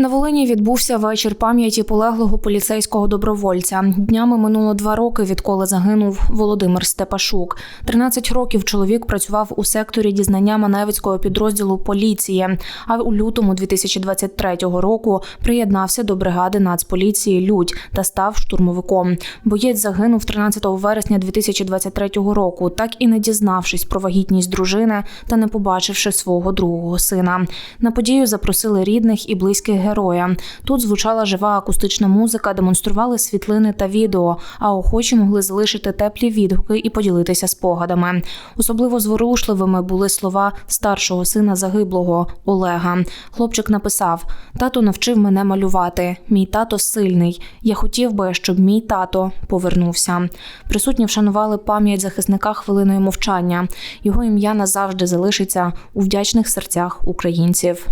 На Волині відбувся вечір пам'яті полеглого поліцейського добровольця. Днями минуло два роки, відколи загинув Володимир Степашук. 13 років чоловік працював у секторі дізнання Маневицького підрозділу поліції. А у лютому 2023 року приєднався до бригади Нацполіції Людь та став штурмовиком. Боєць загинув 13 вересня 2023 року, так і не дізнавшись про вагітність дружини та не побачивши свого другого сина. На подію запросили рідних і близьких героя. Тут звучала жива акустична музика, демонстрували світлини та відео, а охочі могли залишити теплі відгуки і поділитися спогадами. Особливо зворушливими були слова старшого сина загиблого Олега. Хлопчик написав: Тато навчив мене малювати. Мій тато сильний. Я хотів би, щоб мій тато повернувся. Присутні вшанували пам'ять захисника хвилиною мовчання. Його ім'я назавжди залишиться у вдячних серцях українців.